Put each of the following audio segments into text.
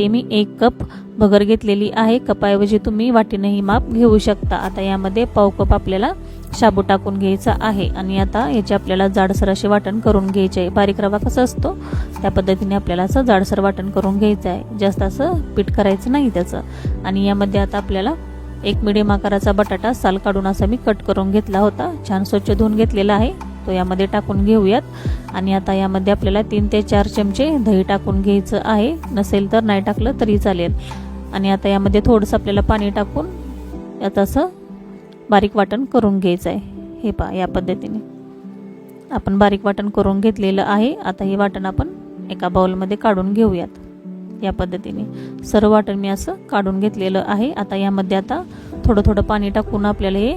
इथे मी एक कप भगर घेतलेली आहे. कपाऐवजी तुम्ही वाटीनंही माप घेऊ शकता. आता यामध्ये पाव कप आपल्याला शाबू टाकून घ्यायचा आहे आणि आता याचे आपल्याला जाडसर असे वाटण करून घ्यायचे. आहे बारीक रवा कसा असतो? त्या पद्धतीने आपल्याला असं जाडसर वाटण करून घ्यायचं आहे. जास्त असं पीठ करायचं नाही त्याचं. आणि यामध्ये आता आपल्याला एक मिडियम आकाराचा बटाटा साल काढून असा मी कट करून घेतला होता. छान स्वच्छ धुवून घेतलेला आहे. तो यामध्ये टाकून घेऊयात. आणि आता यामध्ये आपल्याला तीन ते चार चमचे दही टाकून घ्यायचं आहे. नसेल तर नाही टाकलं तरी चालेल. आणि आता यामध्ये थोडंसं आपल्याला पाणी टाकून यात असं बारीक वाटण करून घ्यायचं आहे हे पहा या पद्धतीने. आपण बारीक वाटण करून घेतलेलं आहे. आता हे वाटण आपण एका बाउलमध्ये काढून घेऊयात. या पद्धतीने. सर्व वाटण मी असं काढून घेतलेलं आहे. आता यामध्ये आता थोडं थोडं पाणी टाकून आपल्याला हे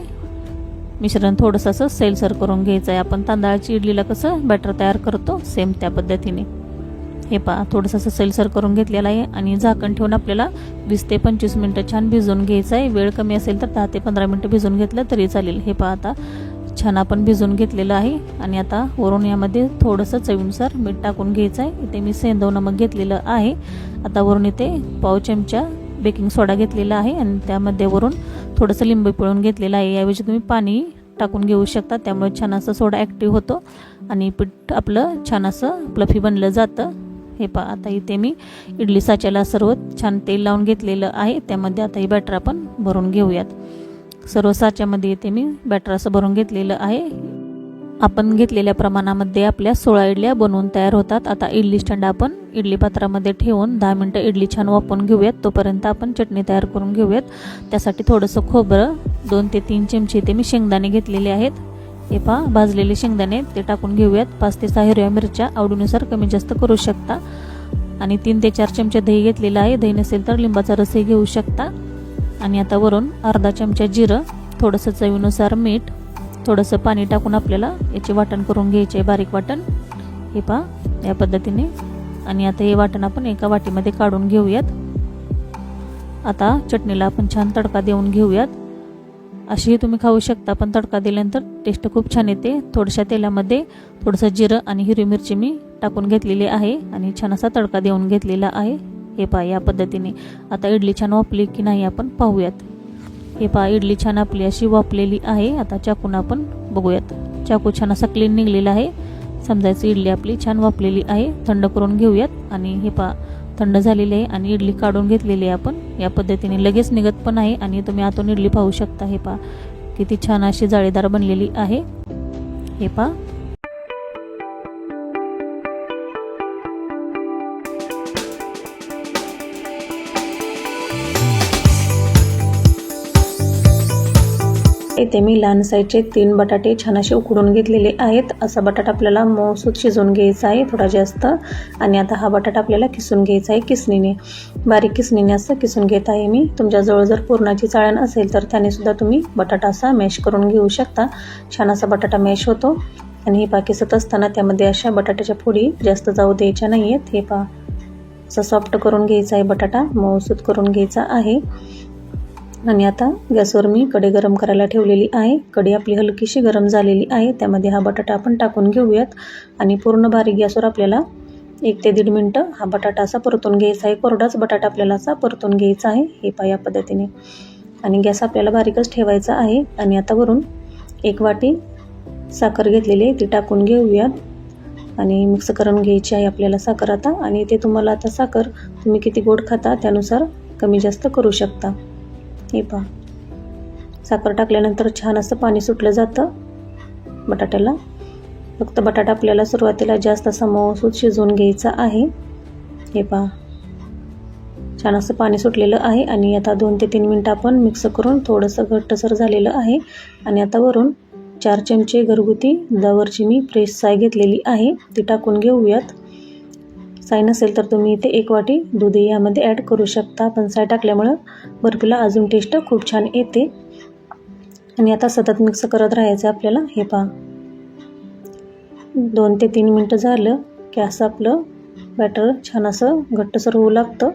मिश्रण थोडंसं असं सैलसर करून घ्यायचं आहे आपण तांदळाची इडलीला कसं बॅटर तयार करतो सेम त्या पद्धतीने. हे पहा थोडंसं असं सैलसर करून घेतलेलं आहे आणि झाकण ठेवून आपल्याला वीस ते पंचवीस मिनटं छान भिजवून घ्यायचं आहे वेळ कमी असेल तर दहा ते पंधरा मिनटं भिजवून घेतलं तरी चालेल. हे पहा आता छान आपण भिजवून घेतलेलं आहे. आणि आता वरून यामध्ये थोडंसं चवीनुसार मीठ टाकून घ्यायचं आहे इथे मी सेंदव नमक घेतलेलं आहे. आता वरून इथे पाव चमचा बेकिंग सोडा घेतलेला आहे आणि त्यामध्ये वरून थोडंसं लिंबू पिळून घेतलेलं आहे. याऐवजी तुम्ही पाणी टाकून घेऊ शकता. त्यामुळे छान असं सोडा ॲक्टिव्ह होतो. आणि पीठ आपलं छान असं प्लफी बनलं जातं. हे पा आता इथे मी इडली साच्याला सर्व छान तेल लावून घेतलेलं आहे. त्यामध्ये आता हे बॅटर आपण भरून घेऊयात. सर्व साच्यामध्ये इथे मी बॅटर असं भरून घेतलेलं आहे. आपण घेतलेल्या प्रमाणामध्ये आपल्या सोळा इडल्या बनवून तयार होतात. आता इडली स्टँड आपण इडली पात्रामध्ये ठेवून दहा मिनटं इडली छान वापरून घेऊयात. तोपर्यंत आपण चटणी तयार करून घेऊयात. त्यासाठी थोडंसं खोबरं दोन ते तीन चमचे ते मी शेंगदाणे घेतलेले आहेत. हे पहा भाजलेले शेंगदाणे ते टाकून घेऊयात. पाच ते सहा हिरव्या मिरच्या आवडीनुसार कमी जास्त करू शकता. आणि तीन ते चार चमचे दही घेतलेलं आहे. दही नसेल तर लिंबाचा रसही घेऊ शकता. आणि आता वरून अर्धा चमचा जिरं थोडंसं चवीनुसार मीठ थोडंसं पाणी टाकून आपल्याला याचे वाटण करून घ्यायचे बारीक वाटण. हे पहा या पद्धतीने. आणि आता हे वाटण आपण एका वाटीमध्ये काढून घेऊयात. आता चटणीला आपण छान तडका देऊन घेऊयात. अशीही तुम्ही खाऊ शकता पण तडका दिल्यानंतर टेस्ट खूप छान येते. थोडशा तेलामध्ये थोडंसं जिरं आणि हिरवी मिरची मी टाकून घेतलेली आहे आणि छान असा तडका देऊन घेतलेला आहे. हे पहा या पद्धतीने. आता इडली छान वापली की नाही आपण पाहूयात. हे पहा इडली छान आपली अशी वापलेली आहे. आता चाकून आपण बघूयात. चाकू छान असा क्लीन निघलेला आहे. समजायचं इडली आपली छान वापलेली आहे. थंड करून घेऊयात. आणि हे पहा थंड झालेली आहे आणि इडली काढून घेतलेली आहे आपण. या पद्धतीने लगेच निघत पण आहे आणि तुम्ही आतून इडली पाहू शकता. हे पहा किती छान अशी जाळीदार बनलेली आहे. हे पहा इथे मी लहान साईजचे तीन बटाटे छान असे उकडून घेतलेले आहेत. असा बटाटा आपल्याला मऊसूत शिजवून घ्यायचा आहे थोडा जास्त. आणि आता हा बटाटा आपल्याला किसून घ्यायचा आहे किसणीने. बारीक किसणीने असं किसून घेत आहे मी. तुमच्याजवळ जर पुरणाची चाळण असेल तर त्याने सुद्धा तुम्ही बटाटा असा मॅश करून घेऊ शकता. छान असा बटाटा मॅश होतो. आणि हे पा किसत असताना त्यामध्ये अशा बटाट्याच्या फोडी जास्त जाऊ द्यायच्या नाही आहेत हे पा असं सॉफ्ट करून घ्यायचा आहे बटाटा मऊसूत करून घ्यायचा आहे. आणि आता गॅसवर मी कढई गरम करायला ठेवलेली आहे. कढी आपली हलकीशी गरम झालेली आहे. त्यामध्ये हा बटाटा आपण टाकून घेऊयात. आणि पूर्ण बारीक गॅसवर आपल्याला एक ते दीड मिनटं हा बटाटा असा परतून घ्यायचा आहे. कोरडाच बटाटा आपल्याला असा परतून घ्यायचा आहे. हे पा या पद्धतीने. आणि गॅस आपल्याला बारीकच ठेवायचा आहे. आणि आता वरून एक वाटी साखर घेतलेली आहे. ती टाकून घेऊयात. आणि मिक्स करून घ्यायची आहे आपल्याला साखर आता. आणि ते तुम्हाला आता साखर तुम्ही किती गोड खाता त्यानुसार कमी जास्त करू शकता. हे पहा साखर टाकल्यानंतर छान असं पाणी सुटलं जातं. बटाट्याला. फक्त बटाटा आपल्याला सुरुवातीला जास्त असा मऊसूद शिजवून घ्यायचा आहे. हे पहा. छान असं पाणी सुटलेलं आहे आणि आता दोन ते तीन मिनटं आपण मिक्स करून थोडंसं घट्टसर झालेलं आहे. आणि आता वरून चार चमचे घरगुती दावरची मी फ्रेश साय घेतलेली आहे. ती टाकून घेऊयात. साय नसेल तर तुम्ही इथे एक वाटी दूध यामध्ये ॲड करू शकता. पण साय टाकल्यामुळं बर्फीला अजून टेस्ट खूप छान येते. आणि आता सतत मिक्स करत राहायचं आपल्याला. हे पहा. दोन ते तीन मिनटं झालं. की असं आपलं बॅटर छान असं घट्टसर होऊ लागतं.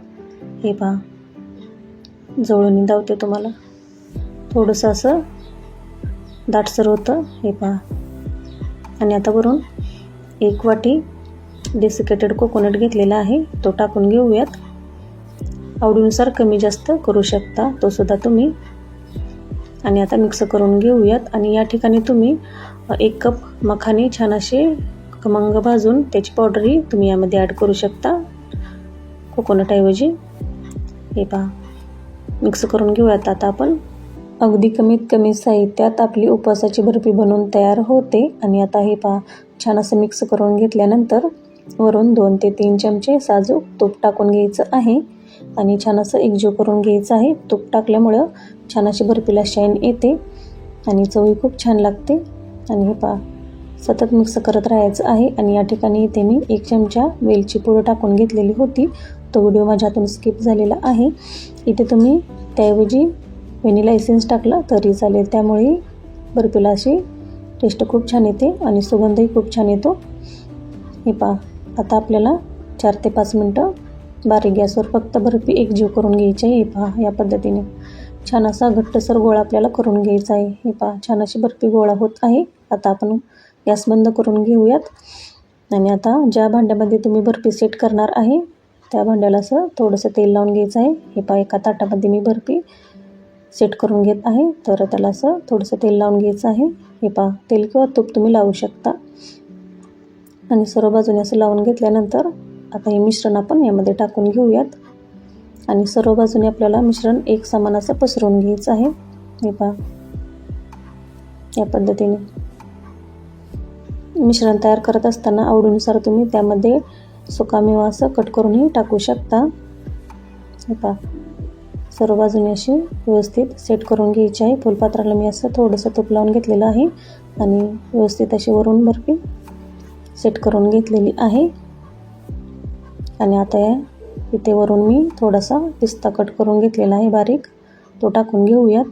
हे पहा. जवळून धावते तुम्हाला. थोडंसं असं दाटसर होतं. हे पहा. आणि आता वरून एक वाटी डेसिकेटेड कोकोनट घेतलेला आहे. तो टाकून घेऊयात. आवडीनुसार कमी जास्त करू शकता. तो सुद्धा तुम्ही. आणि आता मिक्स करून घेऊयात. आणि या ठिकाणी तुम्ही एक कप मखाने छान असे खमंग भाजून त्याची पावडरही तुम्ही यामध्ये ॲड करू शकता. कोकोनटऐवजी हे पहा. मिक्स करून घेऊयात आता आपण. अगदी कमीत कमी साहित्यात आपली उपवासाची बर्फी बनवून तयार होते. आणि आता हे पहा. छान असं मिक्स करून घेतल्यानंतर वरून दोन ते तीन चमचे साजूक तूप टाकून घ्यायचं आहे. आणि छान असं एकजीव करून घ्यायचं आहे. तूप टाकल्यामुळं छान अशी बर्फीला शाईन येते. आणि चवही खूप छान लागते. आणि हे पहा सतत मिक्स करत राहायचं आहे. आणि या ठिकाणी इथे मी एक चमचा वेलची पूड टाकून घेतलेली होती. तो व्हिडिओ माझ्या हातून स्किप झालेला आहे. इथे तुम्ही त्याऐवजी व्हॅनिला एसेन्स टाकला तरी चालेल. त्यामुळे बर्फीला अशी टेस्ट खूप छान येते आणि सुगंधही खूप छान येतो. हे पहा आता आपल्याला चार ते पाच मिनटं बारीक गॅसवर फक्त बर्फी एकजीव करून घ्यायची आहे. हे पहा या पद्धतीने. छान असा घट्टसर गोळा आपल्याला करून घ्यायचा आहे. हे पहा छान अशी बर्फी गोळा होत आहे. आता आपण गॅस बंद करून घेऊयात. आणि आता ज्या भांड्यामध्ये तुम्ही बर्फी सेट करणार आहे त्या भांड्याला असं थोडंसं तेल लावून घ्यायचं आहे. हे पहा एका ताटामध्ये मी बर्फी सेट करून घेत आहे. तर त्याला असं थोडंसं तेल लावून घ्यायचं आहे. हे पहा तेल किंवा तूप तुम्ही लावू शकता. आणि सर्व बाजूने असं लावून घेतल्यानंतर आता हे मिश्रण आपण यामध्ये टाकून घेऊयात. आणि सर्व बाजूने आपल्याला मिश्रण एक समान असं पसरवून घ्यायचं आहे. हे पहा. या पद्धतीने. मिश्रण तयार करत असताना आवडीनुसार तुम्ही त्यामध्ये सुकामेवा असं कट करूनही टाकू शकता. हे पहा. सर्व बाजूने अशी व्यवस्थित सेट करून घ्यायची आहे. फुलपात्राला मी असं थोडंसं तूप लावून घेतलेलं आहे. आणि व्यवस्थित अशी वरून बर्फी सेट करून घेतलेली आहे. आणि आता या इथे वरून मी थोडासा पिस्ता कट करून घेतलेला आहे बारीक. तो टाकून घेऊयात.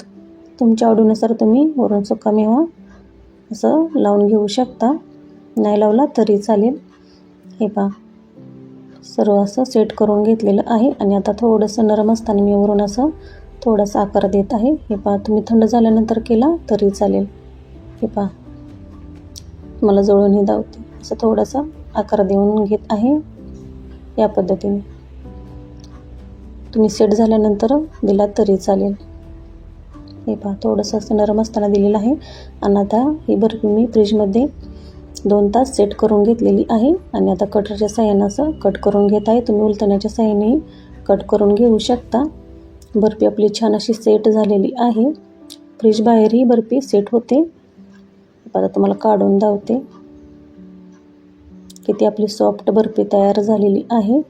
तुमच्या आवडीनुसार तुम्ही वरून सुका मेवा असं लावून घेऊ शकता. नाही लावला तरी चालेल. हे पहा. सर्व असं सेट करून घेतलेलं आहे. आणि आता थोडंसं नरम असताना मी वरून असं थोडासा आकार देत आहे. हे पहा तुम्ही थंड झाल्यानंतर केला तरी चालेल. हे पहा. मला जवळूनही धावते. असं थोडासा आकार देऊन घेत आहे या पद्धतीने. तुम्ही सेट झाल्यानंतर दिला तरी चालेल. हे पहा थोडंसं असं नरम असताना दिलेलं आहे. आणि आता ही बर्फी मी फ्रीजमध्ये दोन तास सेट करून घेतलेली आहे आणि आता कटरच्या साह्यानं असं कट करून घेत आहे. तुम्ही उलटण्याच्या साह्याने कट करून घेऊ शकता. बर्फी आपली छान अशी सेट झालेली आहे. फ्रीज बाहेरही बर्फी सेट होते. आता तुम्हाला काढून धावते किती आपली सॉफ्ट बर्फी तयार झालेली आहे.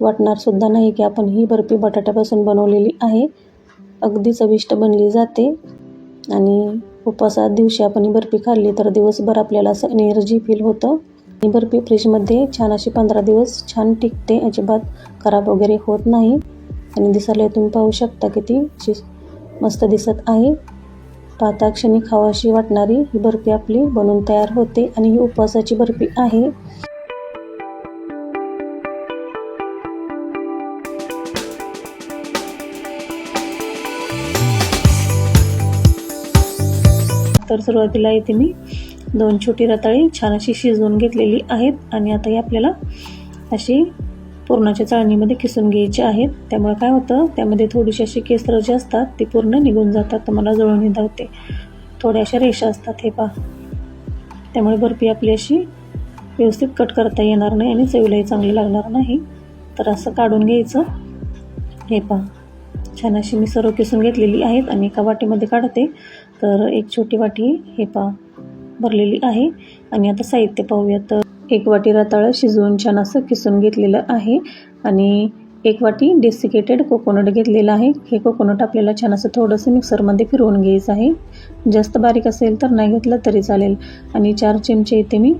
वाटणारसुद्धा नाही की आपण ही बर्फी बटाट्यापासून बनवलेली आहे. अगदी चविष्ट बनली जाते. आणि उपवासात दिवशी आपण ही बर्फी खाल्ली तर दिवसभर आपल्याला असं एनर्जी फील होतं. ही बर्फी फ्रीजमध्ये छान अशी पंधरा दिवस छान टिकते. अजिबात खराब वगैरे होत नाही. आणि दिसायला तुम्ही पाहू शकता किती मस्त दिसत आहे. पाहता क्षणी खावाशी वाटणारी ही बर्फी आपली बनून तयार होते आणि ही उपवासाची बर्फी आहे. तर सुरुवातीला इथे मी दोन छोटी रताळी छान अशी शिजवून घेतलेली आहेत आणि आता ही आपल्याला अशी पुरणाच्या चाळणीमध्ये किसून घ्यायचे आहेत. त्यामुळे काय होतं? त्यामध्ये थोडीशी अशी केसरं जी असतात ती पूर्ण निघून जातात. तर मला जळून धावते थोड्या अशा रेषा असतात हे पहा. त्यामुळे बर्फी आपली अशी व्यवस्थित कट करता येणार नाही आणि चवीलाही चांगली लागणार नाही. तर असं काढून घ्यायचं. हे पहा. छान अशी मी सर्व किसून घेतलेली आहेत. आणि एका वाटीमध्ये काढते. तर एक छोटी वाटी हे पहा भरलेली आहे. आणि आता साहित्य पाहूया तर एक वाटी रताळं शिजवून छान असं किसून घेतलेलं आहे. आणि एक वाटी डेसिकेटेड कोकोनट घेतलेलं आहे. हे कोकोनट आपल्याला छान असं थोडंसं मिक्सरमध्ये फिरवून घ्यायचं आहे. जास्त बारीक असेल तर नाही घेतलं तरी चालेल. आणि चार चमचे इथे मी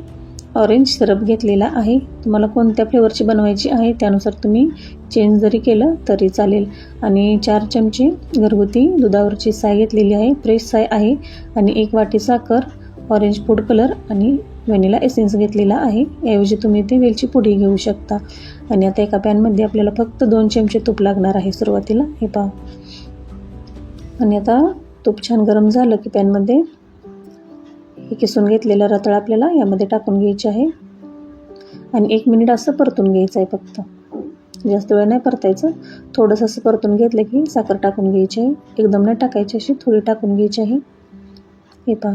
ऑरेंज सिरप घेतलेला आहे. तुम्हाला कोणत्या फ्लेवरची बनवायची आहे त्यानुसार तुम्ही चेंज जरी केलं तरी चालेल. आणि चार चमचे घरगुती दुधावरची साय घेतलेली आहे. फ्रेश साय आहे. आणि एक वाटी साखर ऑरेंज फूड कलर आणि व्हॅनिला एसेन्स घेतलेला आहे. याऐवजी तुम्ही ते वेलची पुडी घेऊ शकता. आणि आता एका पॅनमध्ये आपल्याला फक्त दोन चमचे तूप लागणार आहे सुरुवातीला. हे पहा. आणि आता तूप छान गरम झालं की पॅनमध्ये हे किसून घेतलेलं रताळ आपल्याला यामध्ये टाकून घ्यायचे आहे. आणि एक मिनिट असं परतून घ्यायचं आहे फक्त. जास्त वेळ नाही परतायचं. थोडंसं असं परतून घेतलं की साखर टाकून घ्यायची आहे. एकदम नाही टाकायची अशी थोडी टाकून घ्यायची आहे. हे पहा.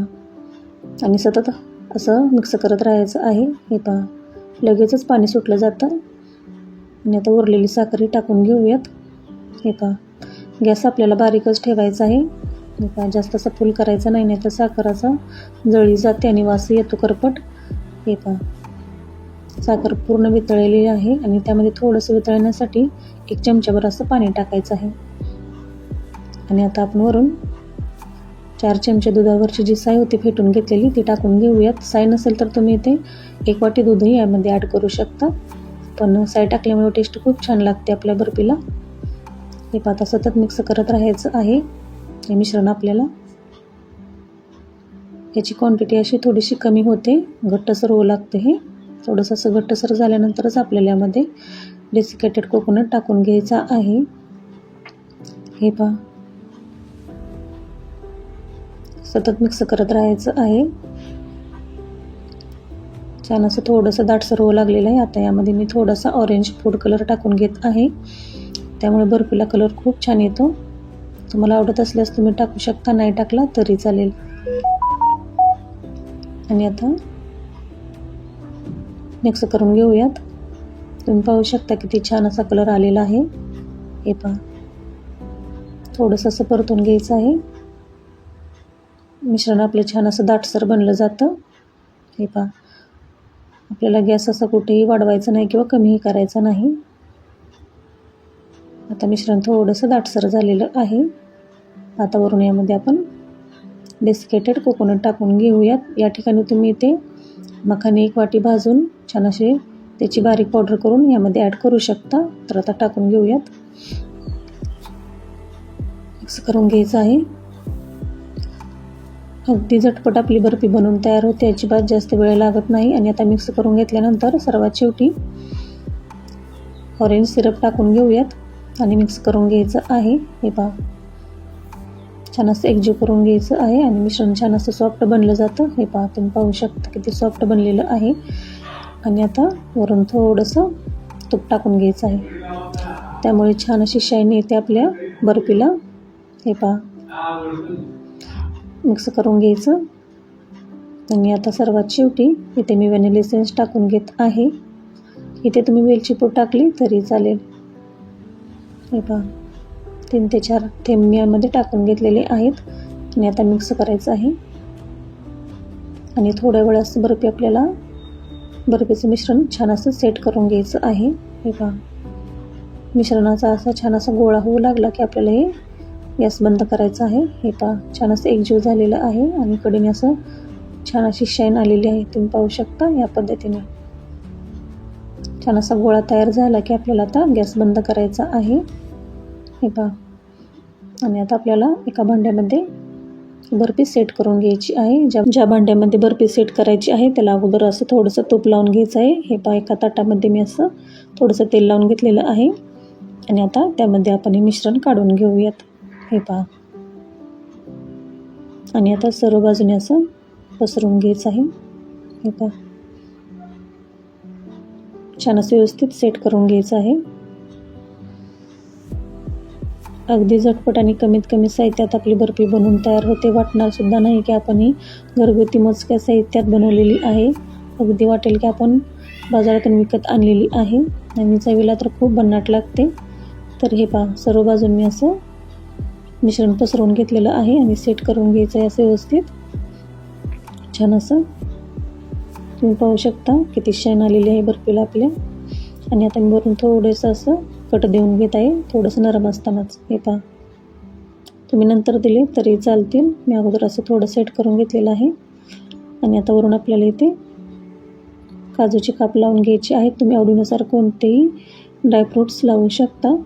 आणि सतत असं मिक्स करत राहायचं आहे. हे पहा. लगेचच पाणी सुटलं जातं. आणि आता उरलेली साखरही टाकून घेऊयात. हे पहा. गॅस आपल्याला बारीकच ठेवायचा आहे. हे पहा जास्त असं फुल करायचं नाही नाही तर साखराचा जळी जाते आणि वास येतो करपट. हे पहा. साखर पूर्ण वितळलेली आहे आणि त्यामध्ये थोडंसं वितळण्यासाठी एक चमच्याभर असं पाणी टाकायचं आहे. आणि आता आपण वरून चार चमचे दुधावरची जी साय होती फेटून घेतलेली ती टाकून घेऊयात. साय नसेल तर तुम्ही इथे एक वाटी दूधही यामध्ये ॲड करू शकता. पण साय टाकल्यामुळे टेस्ट खूप छान लागते आपल्या बर्फीला. हे पाता सतत मिक्स करत राहायचं आहे हे मिश्रण आपल्याला. याची क्वांटिटी अशी थोडीशी कमी होते. घट्टसर होऊ लागते हे. थोडंसं असं घट्टसर झाल्यानंतरच आपल्याला यामध्ये डेसिकेटेड कोकोनट टाकून घ्यायचा आहे. हे पहा. सतत मिक्स करत राहायचं आहे. छान असं थोडंसं दाटसर होऊ लागलेलं आहे. आता यामध्ये मी थोडासा ऑरेंज फूड कलर टाकून घेत आहे. त्यामुळे बर्फीला कलर खूप छान येतो. तुम्हाला आवडत असल्यास तुम्ही टाकू शकता नाही टाकला तरी चालेल. आणि आता मिक्स करून घेऊयात. तुम्ही पाहू शकता किती छान असा कलर आलेला आहे. हे पहा. थोडंसं असं परतून घ्यायचं आहे. मिश्रण आपलं छान असं दाटसर बनलं जातं. हे पहा. आपल्याला गॅस असं कुठेही वाढवायचं नाही किंवा कमीही करायचं नाही. आता मिश्रण थोडंसं दाटसर झालेलं आहे. आता वरून यामध्ये आपण डेस्केटेड कोकोनट टाकून घेऊयात. या ठिकाणी तुम्ही इथे मखाने एक वाटी भाजून छान असे त्याची बारीक पावडर करून यामध्ये ॲड करू शकता. तर आता टाकून घेऊयात. मिक्स करून घ्यायचं आहे. अगदी झटपट आपली बर्फी बनवून तयार होते. अजिबात जास्त वेळ लागत नाही आणि आता मिक्स करून घेतल्यानंतर सर्वात शेवटी ऑरेंज सिरप टाकून घेऊयात आणि मिक्स करून घ्यायचं आहे. हे पहा. छान असं एकजीव करून घ्यायचं आहे आणि मिश्रण छान असं सॉफ्ट बनलं जातं. हे पहा तुम्ही पाहू शकता किती सॉफ्ट बनलेलं आहे. आणि आता वरून थोडंसं तूप टाकून घ्यायचं आहे. त्यामुळे छान अशी शाईन येते आपल्या बर्फीला. हे पहा. मिक्स करून घ्यायचं. आणि आता सर्वात शेवटी इथे मी व्हॅनिला एसेन्स टाकून घेत आहे. इथे तुम्ही वेलची पूड टाकली तरी चालेल. हे पहा. तीन ते चार थेंब मी यामध्ये टाकून घेतलेले आहेत. आणि आता मिक्स करायचं आहे. आणि थोड्या वेळास बर्फी आपल्याला बर्फीचं मिश्रण छान असं सेट करून घ्यायचं आहे. हे पहा. मिश्रणाचा असा छान असा गोळा होऊ लागला की आपल्याला हे गॅस बंद करायचा आहे. हे पहा छान असं एकजीव झालेलं आहे आणि कडेने असं छान अशी शाईन आलेली आहे. तुम्ही पाहू शकता या पद्धतीने. छान असा गोळा तयार झाला की आपल्याला आता गॅस बंद करायचा आहे. हे पहा. आणि आता आपल्याला एका भांड्यामध्ये बर्फी सेट करून घ्यायची आहे. ज्या ज्या भांड्यामध्ये बर्फी सेट करायची आहे त्याला अगोदर असं थोडंसं तूप लावून घ्यायचं आहे. हे पहा एका ताटामध्ये मी असं थोडंसं तेल लावून घेतलेलं आहे. आणि आता त्यामध्ये आपण हे मिश्रण काढून घेऊयात. हे पहा. आणि आता सर्व बाजूने असं पसरून घ्यायचं आहे. हे पहा. छान असं व्यवस्थित सेट करून घ्यायचं आहे. अगदी झटपट आणि कमीत कमी साहित्यात आपली बर्फी बनवून तयार होते. वाटणार सुद्धा नाही की आपण ही घरगुती मोजक्या साहित्यात बनवलेली आहे. अगदी वाटेल की आपण बाजारातून विकत आणलेली आहे. आणि चवीला तर खूप भन्नाट लागते. तर हे पहा सर्व बाजूंनी असं मिश्रण पसरवून घेतलेलं आहे आणि सेट करून घ्यायचं आहे असं व्यवस्थित. छान असं. तुम्ही पाहू शकता किती शाईन आलेली आहे बर्फीला आपल्या आणि आता मी वरून थोडंसं असं कट देऊन घेत आहे. थोडंसं नरम असतानाच. हे पहा. तुम्ही नंतर दिले तरी चालतील. मी अगोदर असं थोडं सेट करून घेतलेलं आहे. आणि आता वरून आपल्याला इथे काजूची काप लावून घ्यायची आहे. तुम्ही आवडीनुसार कोणतेही ड्रायफ्रूट्स लावू शकता.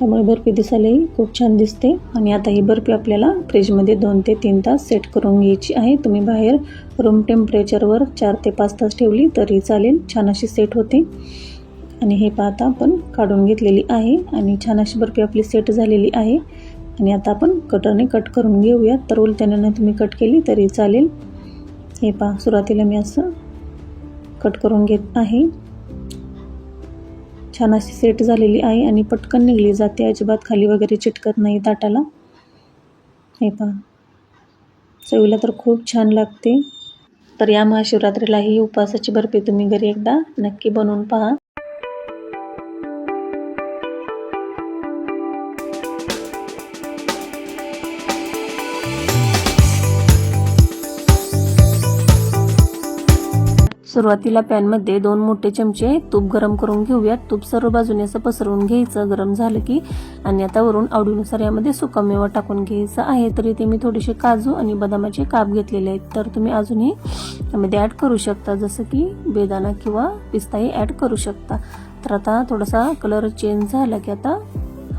त्यामुळे बर्फी दिसायलाही खूप छान दिसते. आणि आता ही बर्फी आपल्याला फ्रीजमध्ये दोन ते तीन तास सेट करून घ्यायची आहे. तुम्ही बाहेर रूम टेम्परेचरवर चार ते पाच तास ठेवली तरी चालेल. छान अशी सेट होते. आणि हे पाहता आपण काढून घेतलेली आहे. आणि छान अशी बर्फी आपली सेट झालेली आहे. आणि आता आपण कटरने कट करून घेऊयात तर उलट्यानं तुम्ही कट केली तरी चालेल. हे पहा सुरुवातीला मी असं कट करून घेत आहे. छान अशी सेट झालेली आहे आणि पटकन निघली जाते. अजिबात खाली वगैरे चिटकत नाही ताटाला. हे पहा. चवीला तर खूप छान लागते. तर या महाशिवरात्रीला ही उपवासाची बर्फी तुम्ही घरी एकदा नक्की बनवून पहा. सुरुवातीला पॅनमध्ये दोन मोठे चमचे तूप गरम करून घेऊयात. तूप सर्व बाजूने असं पसरवून घ्यायचं. गरम झालं की आणि आता वरून आवडीनुसार यामध्ये सुकामेवा टाकून घ्यायचा आहे. तर इथे मी थोडेसे काजू आणि बदामाचे काप घेतलेले आहेत. तर तुम्ही अजूनही यामध्ये ॲड करू शकता. जसं की बेदाना किंवा पिस्ताही ॲड करू शकता. तर आता थोडासा कलर चेंज झाला की आता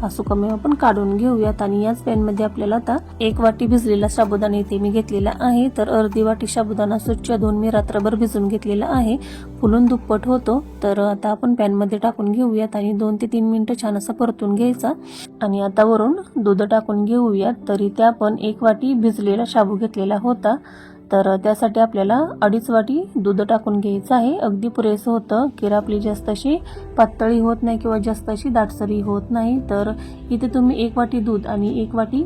हा सुकामेवा आपण काढून घेऊयात. आणि याच पॅनमध्ये आपल्याला आता एक वाटी भिजलेला साबुदाणा इथे मी घेतलेला आहे. तर अर्धी वाटी साबुदाणा स्वच्छ धुवून मी रात्रभर भिजून घेतलेला आहे. फुलून दुप्पट होतो. तर आता आपण पॅनमध्ये टाकून घेऊयात आणि दोन ते तीन मिनिटं छान असा परतून घ्यायचा. आणि आता वरून दूध टाकून घेऊयात. तरी त्या पण एक वाटी भिजलेला शाबू घेतलेला होता. तर त्यासाठी आपल्याला अडीच वाटी दूध टाकून घ्यायचं आहे. अगदी पुरेसं होतं. खीर आपली जास्त अशी पातळी होत नाही किंवा जास्त अशी दाटसरी होत नाही. तर इथे तुम्ही एक वाटी दूध आणि एक वाटी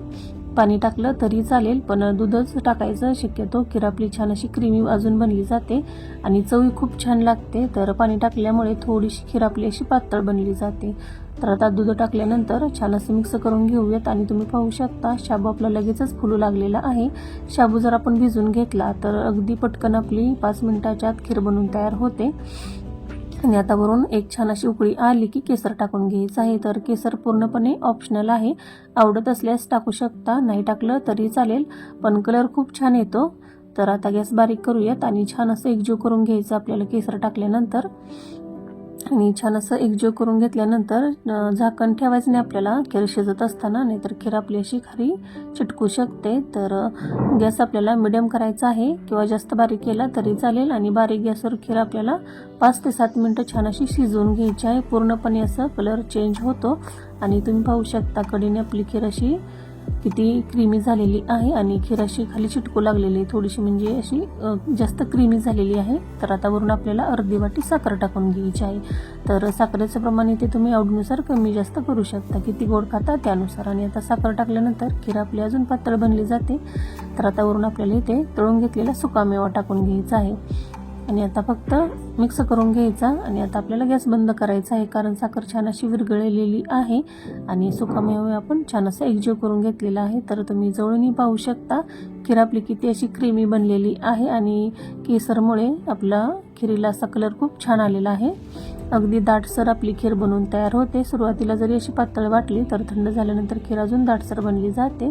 पाणी टाकलं तरी चालेल पण दूधच टाकायचं शक्यतो. खीर आपली छान अशी क्रीमी अजून बनली जाते आणि चवी खूप छान लागते. तर पाणी टाकल्यामुळे थोडीशी खीर आपली अशी पातळ बनली जाते. तर आता दूध टाकल्यानंतर छान असं मिक्स करून घेऊयात आणि तुम्ही पाहू शकता शाबू आपला लगेचच फुलू लागलेला आहे. शाबू जर आपण भिजून घेतला तर अगदी पटकन आपली पाच मिनिटाच्या आत खीर बनून तयार होते. आणि आता वरून एक छान अशी उकळी आली की केसर टाकून घ्यायचं आहे. तर केसर पूर्णपणे ऑप्शनल आहे. आवडत असल्यास टाकू शकता नाही टाकलं तरी चालेल पण कलर खूप छान येतो. तर आता गॅस बारीक करूयात आणि छान असं एकजीव करून घ्यायचं आपल्याला केसर टाकल्यानंतर. आणि छान असं एकजीव करून घेतल्यानंतर झाकण ठेवायचं नाही आपल्याला. खीर शिजत असताना नाहीतर खीर आपली अशी खरी चिटकू शकते. तर गॅस आपल्याला मिडियम करायचा आहे किंवा जास्त बारीक केला तरी चालेल आणि बारीक गॅसवर खीर आपल्याला पाच ते सात मिनटं छान अशी शिजवून घ्यायची आहे. पूर्णपणे असं कलर चेंज होतो. आणि तुम्ही पाहू शकता कडीने आपली खीर अशी किती क्रीमी झालेली आहे आणि खीर अशी खाली चिटकू लागलेली आहे. थोडीशी म्हणजे अशी जास्त क्रीमी झालेली आहे. तर आता वरून आपल्याला अर्धी वाटी साखर टाकून घ्यायची आहे. तर साखरेचं प्रमाण इथे तुम्ही आवडीनुसार कमी जास्त करू शकता. किती गोड खाता त्यानुसार. आणि आता साखर टाकल्यानंतर खीर आपली अजून पातळ बनली जाते. तर आता वरून आपल्याला इथे तळून घेतलेला सुकामेवा टाकून घ्यायचा आहे. आणि आता फक्त मिक्स करून घ्यायचा आणि आता आपल्याला गॅस बंद करायचा आहे कारण साखर छान अशी विरघळलेली आहे आणि सुकामेवे आपण छान असं एकजीव करून घेतलेला आहे. तर तुम्ही जवळूनही पाहू शकता खीर आपली किती अशी क्रीमी बनलेली आहे आणि केसरमुळे आपला खिरीला असा कलर खूप छान आलेला आहे. अगदी दाटसर आपली खीर बनवून तयार होते. सुरुवातीला जरी अशी पातळ वाटली तर थंड झाल्यानंतर खीर अजून दाटसर बनली जाते.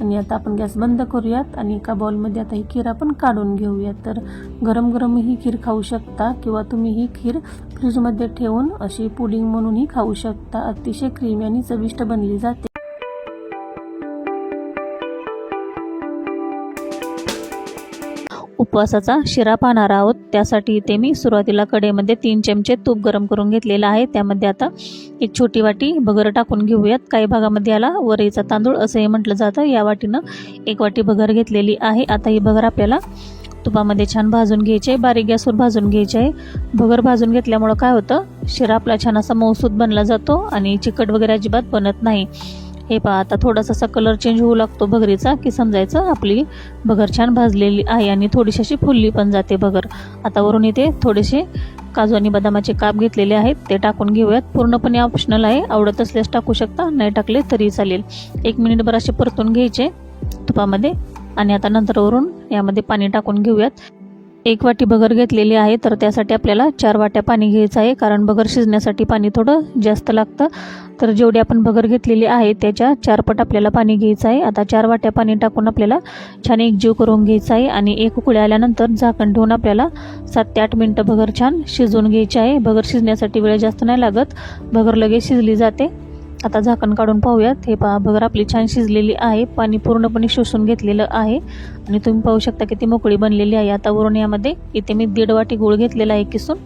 आणि आता आपण गॅस बंद करूयात आणि एका बॉलमध्ये आता ही खीर आपण काढून घेऊयात. तर गरम गरम ही खीर खाऊ शकता किंवा तुम्ही ही खीर फ्रीजमध्ये ठेवून अशी पुडिंग म्हणूनही खाऊ शकता. अतिशय क्रीमी आणि चविष्ट बनली जाते. उपवासाचा शिरा पाहणार आहोत. त्यासाठी इथे मी सुरुवातीला कडेमध्ये तीन चमचे तूप गरम करून घेतलेलं आहे. त्यामध्ये आता एक छोटी वाटी भगर टाकून घेऊयात. काही भागामध्ये याला वरईचा तांदूळ असंही म्हटलं जातं. या वाटीनं एक वाटी भगर घेतलेली आहे. आता ही भगर आपल्याला तुपामध्ये छान भाजून घ्यायची आहे. बारीक गॅसवर भाजून घ्यायची आहे. भगर भाजून घेतल्यामुळं काय होतं? शिरा आपला छान असा मौसूद बनला जातो आणि चिकट वगैरे अजिबात बनत नाही. हे पहा आता थोडासा असा कलर चेंज होऊ लागतो भगरीचा की समजायचं आपली भगर छान भाजलेली आहे आणि थोडीशी अशी फुलली पण जाते भगर. आता वरून इथे थोडेसे काजू आणि बदामाचे काप घेतलेले आहेत ते टाकून घेऊयात. पूर्णपणे ऑप्शनल आहे आवडत असल्यास टाकू शकता नाही टाकले तरी चालेल. एक मिनिटभर असे परतून घ्यायचे तुपामध्ये. आणि आता नंतर वरून यामध्ये पाणी टाकून घेऊयात. एक वाटी बगर घेतलेली आहे तर त्यासाठी आपल्याला चार वाट्या पाणी घ्यायचं आहे कारण बगर शिजण्यासाठी पाणी थोडं जास्त लागतं. तर जेवढी आपण बगर घेतलेली आहे त्याच्या चार पट आपल्याला पाणी घ्यायचं आहे. आता चार वाट्या पाणी टाकून आपल्याला छान एकजीव करून घ्यायचं आहे आणि एक उकळी आल्यानंतर झाकण ठेवून आपल्याला सात ते आठ मिनटं बगर छान शिजवून घ्यायची आहे. बगर शिजण्यासाठी वेळ जास्त नाही लागत. बगर लगेच शिजली जाते. आता झाकण काढून पाहूयात. हे पहा बगर आपली छान शिजलेली आहे. पाणी पूर्णपणे शोषून घेतलेलं आहे. आणि तुम्ही पाहू शकता की ती मोकळी बनलेली आहे. आता वरून यामध्ये इथे मी दीड वाटी गूळ घेतलेला आहे किसून.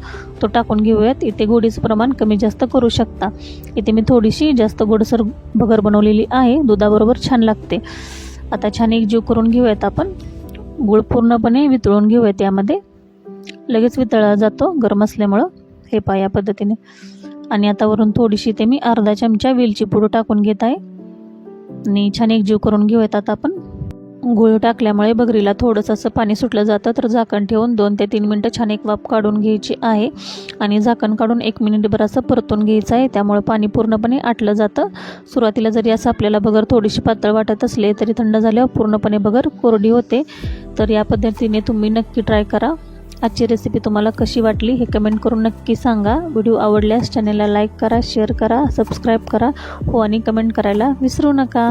तो टाकून घेऊयात. इथे गोडीचं प्रमाण कमी जास्त करू शकता. इथे मी थोडीशी जास्त गोडसर भगर बनवलेली आहे. दुधाबरोबर छान लागते. आता छान एक जीव करून घेऊयात आपण. गूळ पूर्णपणे वितळून घेऊयात यामध्ये. लगेच वितळला जातो गरम असल्यामुळं. हे पहा या पद्धतीने. आणि आता वरून थोडीशी ते मी अर्धा चमचा वेलची पूड टाकून घेत आहे. आणि छान एक जीव करून घेऊयात आता आपण. गुळ टाकल्यामुळे बगरीला थोडंसं असं पाणी सुटलं जातं तर झाकण ठेवून दोन ते तीन मिनटं छान एक वाफ काढून घ्यायची आहे. आणि झाकण काढून एक मिनिटभर असं परतून घ्यायचं आहे त्यामुळे पाणी पूर्णपणे आटलं जातं. सुरुवातीला जरी असं आपल्याला बगर थोडीशी पातळ वाटत असले तरी थंड झाल्यावर पूर्णपणे बगर कोरडी होते. तर या पद्धतीने तुम्ही नक्की ट्राय करा. आजची रेसिपी तुम्हाला कशी वाटली हे कमेंट करून नक्की सांगा. व्हिडिओ आवडल्यास चॅनलला लाईक करा शेअर करा सबस्क्राईब करा. हो आणि कमेंट करायला विसरू नका.